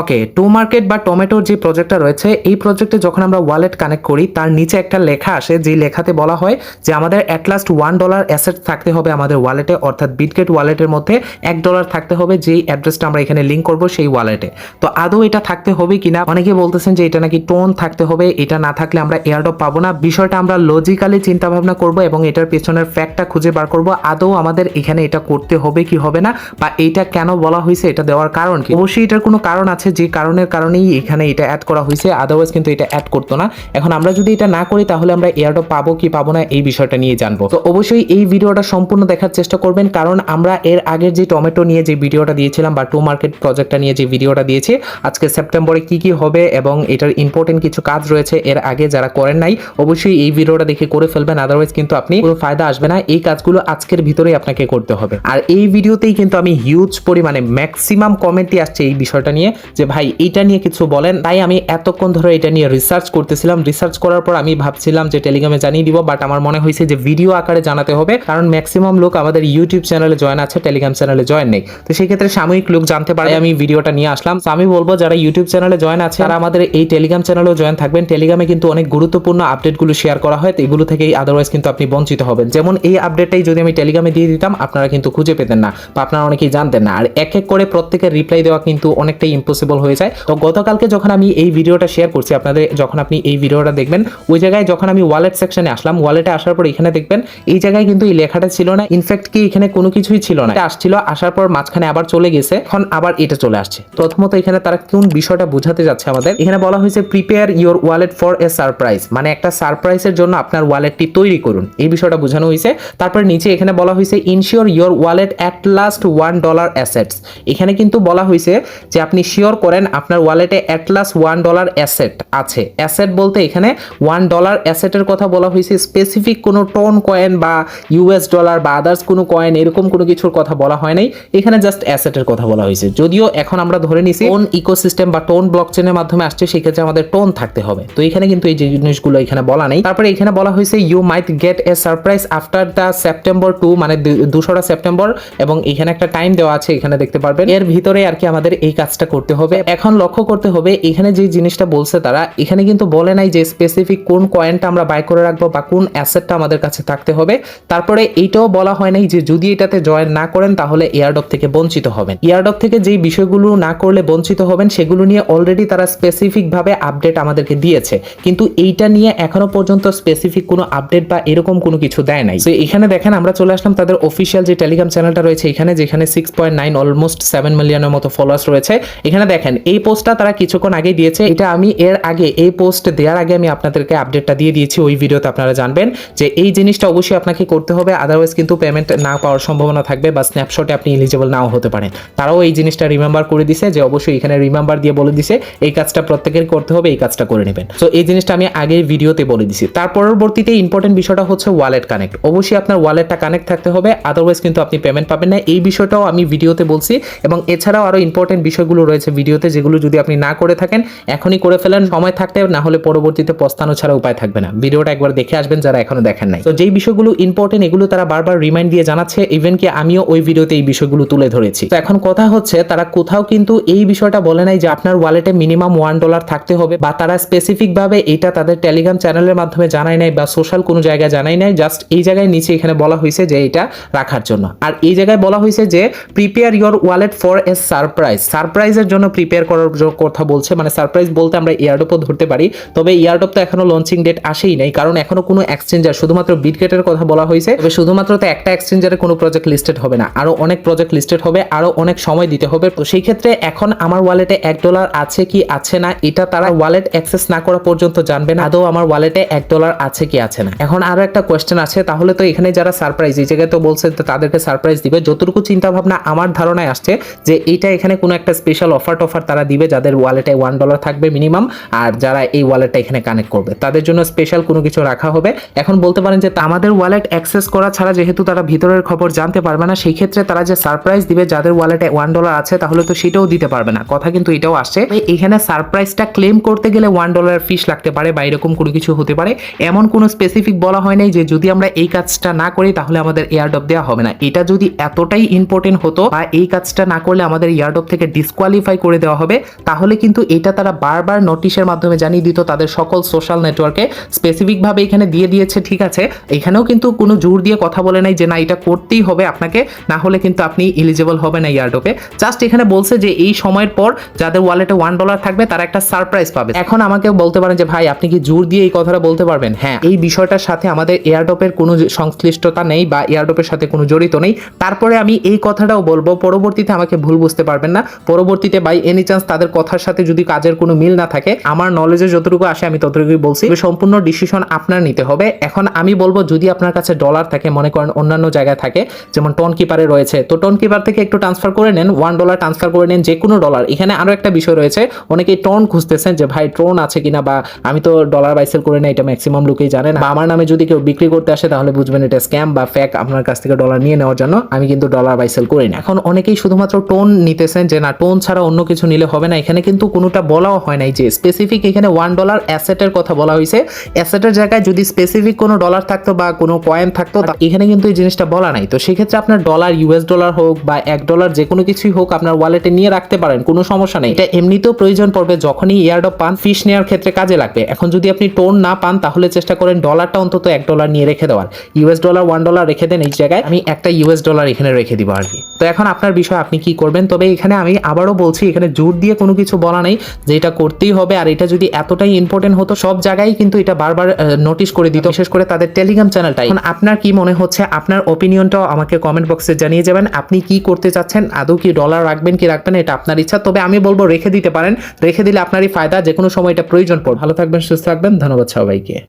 Okay to market বা টমেটোর যে প্রজেক্টটা রয়েছে, এই প্রজেক্টে যখন আমরা ওয়ালেট কানেক্ট করি, তার নিচে একটা লেখা আসে যে লেখাতে বলা হয় যে আমাদের at last one dollar asset থাকতে হবে আমাদের ওয়ালেটে অর্থাৎ বিটগেট ওয়ালেটের মধ্যে এক ডলার থাকতে হবে, যেই অ্যাড্রেসটা আমরা এখানে লিঙ্ক করব সেই ওয়ালেটে তো আদৌ এটা থাকতে হবে কিনা? অনেকে বলতেছেন যে এটা নাকি টোন থাকতে হবে, এটা না থাকলে আমরা এয়ারডপ পাবো না। বিষয়টা আমরা লজিক্যালি চিন্তা ভাবনা করব এবং এটার পেছনের ফ্যাক্টটা খুঁজে বার করব, আদৌ আমাদের এখানে এটা করতে হবে কি হবে না, বা এইটা কেন বলা হয়েছে, এটা দেওয়ার কারণ কি? অবশ্যই এটার কোনো কারণ আছে যে কারণের কারণেই এখানে এটা অ্যাড করা হয়েছে আদারওয়াইজ কিন্তু এটা অ্যাড করতো না। এখন আমরা যদি এটা না করি, তাহলে আমরা এয়ারডপ পাবো কি পাবো না এই বিষয়টা নিয়ে জানব। তো অবশ্যই এই ভিডিওটা সম্পূর্ণ দেখার চেষ্টা করবেন, কারণ আমরা এর আগের যে টমেটো নিয়ে যে ভিডিওটা দিয়েছিলাম বা টু মার্কেট প্রজেক্টটা নিয়ে যে ভিডিওটা দিয়েছি, আজকে সেপ্টেম্বরে কি কি হবে এবং এটার ইম্পর্টেন্ট কিছু কাজ রয়েছে এর আগে যারা করেন নাই, অবশ্যই এই ভিডিওটা দেখে করে ফেলবেন আদারওয়াইজ কিন্তু আপনি কোনো ফায়দা আসবে না। এই কাজগুলো আজকের ভিতরেই আপনাকে করতে হবে। আর এই ভিডিওতেই কিন্তু আমি হিউজ পরিমাণে ম্যাক্সিমাম কমেন্টই আসছে এই বিষয়টা নিয়ে। যে ভাই এইটা নিয়ে কিছু বলেন। তাই আমি এতক্ষণ ধরে এটা নিয়ে রিসার্চ করতেছিলাম। রিসার্চ করার পর আমি ভাবছিলাম যে টেলিগ্রামে জানিয়ে দিব বাট আমার মনে হয়েছে যে ভিডিও আকারে জানাতে হবে। কারণ ম্যাক্সিমাম লোক আমাদের ইউটিউব চ্যানেলে জয়েন আছে টেলিগ্রাম চ্যানেলে জয়েন নেই। তো সেই ক্ষেত্রে সাময়িক লোক জানতে পারে আমি ভিডিওটা নিয়ে আসলাম। তো আমি বলব যারা ইউটিউব চ্যানেলে জয়েন আছে তারা আমাদের এই টেলিগ্রাম চ্যানেলেও জয়েন থাকবেন। টেলিগ্রামে কিন্তু অনেক গুরুত্বপূর্ণ আপডেটগুলো শেয়ার করা হয় তো এগুলো থেকেই আদারওয়াইজ কিন্তু আপনি বঞ্চিত হবেন। যেমন এই আপডেটটাই যদি আমি টেলিগ্রামে দিয়ে দিতাম আপনারা কিন্তু খুঁজে পেতেন না বা আপনারা অনেকেই জানতেন না। আর এক এক করে প্রত্যেকের রিপ্লাই দেওয়া কিন্তু অনেকটাই ইম্পসিবল হয়ে যায়। তো গতকালকে যখন আমি এই ভিডিওটা শেয়ার করছি, আপনাদের যখন আপনি এই ভিডিওটা দেখবেন, ওই জায়গায় যখন আমি ওয়ালেট সেকশনে আসলাম ওয়ালেটে আসার পর এখানে দেখবেন, এই জায়গায় কিন্তু এই লেখাটা ছিল না। ইনফ্যাক্ট কি এখানে কোনো কিছুই ছিল না। এটা আসছিল, আসার পর মাঝখানে আবার চলে গেছে, এখন আবার এটা চলে আসছে। প্রথমত এখানে তারা কোন বিষয়টা বোঝাতে যাচ্ছে আমাদের? এখানে বলা হয়েছে prepare your wallet for a surprise মানে একটা সারপ্রাইজের জন্য আপনার ওয়ালেটটি তৈরি করুন। এই বিষয়টা বোঝানো হয়েছে। তারপর নিচে এখানে বলা হয়েছে ensure your wallet at last one dollar assets এখানে কিন্তু বলা হয়েছে যে আপনি শিওর করেন আপনার ওয়ালেটে at last one dollar asset আছে। অ্যাসেট বলতে এখানে ওয়ান ডলার অ্যাসেটের কথা বলা হয়েছে। স্পেসিফিক কোনো টোন কয়েন বা ইউএস ডলার বা আদার্স কোনো কয়েন এরকম কোনো কিছুর কথা বলা হয় নাই। এখানে জাস্ট অ্যাসেটের কথা বলা হয়েছে। যদিও এখন আমরা ধরে নিছি টোন ইকোসিস্টেম বা টোন ব্লকচেনের মাধ্যমে আসছে, সেক্ষেত্রে আমাদের টোন থাকতে হবে। তো এখানে কিন্তু এই যে জিনিসগুলো এখানে বলা নেই। তারপরে এখানে বলা হয়েছে you might get a surprise after the September two মানে দুশোটা সেপ্টেম্বর এবং এখানে একটা টাইম দেওয়া আছে, এখানে দেখতে পারবেন। এর ভিতরে আর কি আমাদের এই কাজটা করতে হবে। এখন লক্ষ্য করতে হবে, এখানে যে জিনিসটা বলছে তারা, এখানে কিন্তু বলে নাই যে স্পেসিফিক কোন কয়েনটা আমরা বাই করে রাখব বা কোন অ্যাসেটটা আমাদের কাছে থাকতে হবে। তারপরে এইটাও বলা হয় নাই যে যদি এটাতে জয়েন না করেন, তাহলে এয়ারডপ থেকে বঞ্চিত হবেন। এয়ারডপ থেকে যেই বিষয়গুলো না করলে বঞ্চিত হবেন, সেগুলো নিয়ে অলরেডি তারা স্পেসিফিক ভাবে আপডেট আমাদেরকে দিয়েছে। কিন্তু এইটা নিয়ে এখনও পর্যন্ত স্পেসিফিক কোনো আপডেট বা এরকম কোনো কিছু দেয় নাই। তো এখানে দেখেন আমরা চলে আসলাম তাদের অফিসিয়াল যে টেলিগ্রাম চ্যানেলটা রয়েছে, এখানে যেখানে six point nine almost seven মিলিয়নের মতো ফলোয়ার্স রয়েছে, এখানে দেখেন, এই পোস্টটা তারা কিছুক্ষণ আগে দিয়েছে। এটা আমি এর আগে এই পোস্ট দেওয়ার আগে আমি আপনাদেরকে আপডেটটা দিয়ে দিয়েছি, ওই ভিডিওতে আপনারা জানবেন যে এই জিনিসটা অবশ্যই আপনাকে করতে হবে আদারওয়াইজ কিন্তু পেমেন্ট না পাওয়ার সম্ভাবনা থাকবে বা স্ন্যাপশটে আপনি এলিজিবল নাও হতে পারেন। তারাও এই জিনিসটা রিমেম্বার করে দিছে যে অবশ্যই এখানে রিমেম্বার দিয়ে বলে দিছে, এই কাজটা প্রত্যেকের করতে হবে, এই কাজটা করে নেবেন। তো এই জিনিসটা আমি আগের ভিডিওতে বলে দিছি। তার পরবর্তীতে ইম্পর্টেন্ট বিষয়টা হচ্ছে ওয়ালেট কানেক্ট অবশ্যই আপনার ওয়ালেটটা কানেক্ট থাকতে হবে আদারওয়াইজ কিন্তু আপনি পেমেন্ট পাবেন না। এই বিষয়টাও আমি ভিডিওতে বলছি এবং এছাড়াও আরও ইম্পর্টেন্ট বিষয়গুলো রয়েছে ভিডিওতে যেগুলো যদি আপনি না করে থাকেন, এখনই করে ফেলেন। সময় থাকতে না হলে পরবর্তীতে পস্তানো ছাড়া উপায় থাকবে না। ভিডিওটা একবার দেখে আসবেন যারা এখনও দেখেন নাই। তো যেই বিষয়গুলো ইম্পর্টেন্ট এগুলো তারা বারবার রিমাইন্ড দিয়ে জানাচ্ছে। ইভেন কি আমিও ওই ভিডিওতে এই বিষয়গুলো তুলে ধরেছি। তো এখন কথা হচ্ছে, তারা কোথাও কিন্তু এই বিষয়টা বলে নাই যে আপনার ওয়ালেটে মিনিমাম ওয়ান ডলার থাকতে হবে বা তারা স্পেসিফিক ভাবে এটা তাদের টেলিগ্রাম চ্যানেলের মাধ্যমে জানাই নাই বা সোশ্যাল কোনো জায়গায় জানাই নাই। জাস্ট এই জায়গায় নিচে এখানে বলা হয়েছে যে এটা রাখার জন্য। আর এই জায়গায় বলা হয়েছে যে prepare your wallet for a surprise সারপ্রাইজের জন্য প্রিপেয়ার করার কথা বলছে। মানে সারপ্রাইজ বলতে আমরা ইয়ারডপও ধরতে পারি। তবে ইয়ারডপ তো এখনও লঞ্চিং ডেট আসেই নাই। কারণ এখনও কোনো এক্সচেঞ্জার শুধুমাত্র বিটগেটের কথা বলা হয়েছে। তবে শুধুমাত্র তো একটা এক্সচেঞ্জারে কোনো প্রজেক্ট লিস্টেড হবে না। আরও অনেক প্রজেক্ট লিস্টেড হবে, আরও অনেক সময় দিতে হবে। তো সেই ক্ষেত্রে এখন আমার ওয়ালেটে এক ডলার আছে কি আছে না, এটা তারা ওয়ালেট অ্যাক্সেস না করা পর্যন্ত জানবে না। আদৌ আমার ওয়ালেটে এক ডলার আছে কি আছে না। এখন আরও একটা কোয়েশ্চেন আছে তাহলে তো এখানে যারা সারপ্রাইজ এই জায়গায় তো বলছে তাদেরকে সারপ্রাইজ দিবে। যতটুকু চিন্তা ভাবনা আমার ধারণায় আসছে যে এইটা এখানে কোনো একটা স্পেশাল অফার টফার তারা দিবে, যাদের ওয়ালেটে ওয়ান ডলার থাকবে মিনিমাম আর যারা এই ওয়ালেটটা এখানে কানেক্ট করবে। তাদের জন্য স্পেশাল কোনো কিছু রাখা হবে। এখন বলতে পারেন যে আমাদের ওয়ালেট অ্যাক্সেস করা ছাড়া যেহেতু তারা ভিতরের খবর জানতে পারবে না সেই ক্ষেত্রে তারা যে সারপ্রাইজ দিবে যাদের ওয়ালেটে ওয়ান ডলার আছে, তাহলে তো সেটাও দিতে পারবে না। কথা কিন্তু এটাও আসছে। এখানে সারপ্রাইজটা ক্লেম করতে গেলে ওয়ান ডলার ফিস লাগতে পারে বা এরকম কোনো কিছু হতে পারে। এমন কোনো স্পেসিফিক বলা হয় নাই যে যদি আমরা এই কাজটা না করি, তাহলে আমাদের এয়ারডপ দেওয়া হবে না। এটা যদি এতটাই ইম্পর্টেন্ট হতো বা এই কাজটা না করলে আমাদের এয়ারডপ থেকে ডিসকোয়ালিফাই করে দেওয়া হবে, তাহলে কিন্তু এটা তারা বারবার নোটিশের মাধ্যমে জানিয়ে দিত তাদের সকল সোশ্যাল নেটওয়ার্কে স্পেসিফিকভাবে এখানে দিয়ে দিয়েছে, ঠিক আছে। এখানেও কিন্তু কোনো জোর দিয়ে কথা বলে নাই যে না, এটা করতেই হবে আপনাকে, না হলে কিন্তু আপনি এলিজিবল হবে না ইয়ারডোপে জাস্ট এখানে বলছে যে এই সময়ের পর যাদের ওয়ালেটে ওয়ান ডলার থাকবে, তারা একটা সারপ্রাইজ পাবে। এখন আমাকে বলতে পারেন যে, ভাই, আপনি কি জোর দিয়ে এই কথাটা বলতে পারবেন? হ্যাঁ এই বিষয়টার সাথে আমাদের এয়ারডপের কোনো সংশ্লিষ্টতা নেই বা এয়ারডপের সাথে কোনো জড়িত নেই। তারপরে আমি এই কথাটাও বলব, পরবর্তীতে আমাকে ভুল বুঝতে পারবেন না। পরবর্তীতে বাই এনি চান্স তাদের কথার সাথে যদি কাজের কোনো মিল না থাকে, আমার নলেজে যতটুকু আসে আমি ততটুকুই বলছি। সম্পূর্ণ ডিসিশন আপনার নিতে হবে। এখন আমি বলব, যদি আপনার কাছে ডলার থাকে, মনে করেন অন্যান্য জায়গায় থাকে, যেমন টোন কিপারে রয়েছে, তো টোন কিপার থেকে একটু ট্রান্সফার করে নেন ওয়ান ডলার ট্রান্সফার করে নেন, যে কোনো ডলার এখানে আরও একটা বিষয় রয়েছে, অনেকেই টোন খুঁজতেছেন যে, ভাই টোন আছে কিনা? বা, আমি তো ডলার বাইসেল করে নেই এটা ম্যাক্সিমাম লোকেই জানে না। বা, আমার নামে যদি কেউ বিক্রি করতে আসে, তাহলে বুঝবেন এটা স্ক্যাম বা ফ্যাক আপনার কাছ থেকে ডলার নিয়ে নেওয়ার জন্য আমি কিন্তু ডলার বাইসেল করি না। এখন অনেকেই শুধুমাত্র টোন নিতেছেন যে, না টোন ছাড়া অন্য কিছু নিলে হবে না। এখানে কিন্তু কোনোটা বলাও হয় নাই যে স্পেসিফিক এখানে ওয়ান ডলার অ্যাসেটের কথা বলা হয়েছে। অ্যাসেটের জায়গায় যদি স্পেসিফিক কোনো ডলার থাকতো বা কোনো কয়েন থাকতো এখানে কিন্তু এই জিনিসটা বলা নাই। তো সেক্ষেত্রে আপনার ডলার ইউএস ডলার হোক বা এক ডলার যে কোনো কিছুই হোক আপনার ওয়ালেটে নিয়ে রাখতে পারেন, কোনো সমস্যা নেই। এটা এমনিতেও প্রয়োজন পড়বে যখনই ইয়ারডপ পান ফিশ নেওয়ার ক্ষেত্রে কাজে লাগবে। এখন যদি আপনি টোন না পান, তাহলে চেষ্টা করেন ডলারটা অন্তত এক ডলার নিয়ে রেখে দেওয়ার। ইউএস ডলার ওয়ান ডলার রেখে দেন এই জায়গায়। আমি একটা ইউএস ডলার এখানে রেখে দিব আর কি। তো এখন আপনার বিষয় আপনি কি করবেন? তবে এখানে আমি আবারও বলছি এখানে জোর দিয়ে কোনো কিছু বলা নেই যে এটা করতেই হবে, আর এটা যদি এতটাই ইম্পর্টেন্ট হতো, সব জায়গায় কিন্তু এটা বারবার নোটিশ করে দিত। বিশেষ করে তাদের টেলিগ্রাম চ্যানেলটাই এখন আপনার কি মনে হচ্ছে? আপনার ওপিনিয়নটাও আমাকে কমেন্ট বক্সে জানিয়ে যাবেন। আপনি কি করতে চাচ্ছেন? আদৌ কি ডলার রাখবেন, কি রাখবেন, এটা আপনার ইচ্ছা। তবে আমি বলব, রেখে দিতে পারেন। রেখে দিলে আপনারই ফায়দা যে কোনো সময় এটা প্রয়োজন পড়ে ভালো থাকবেন, সুস্থ থাকবেন। ধন্যবাদ সবাইকে।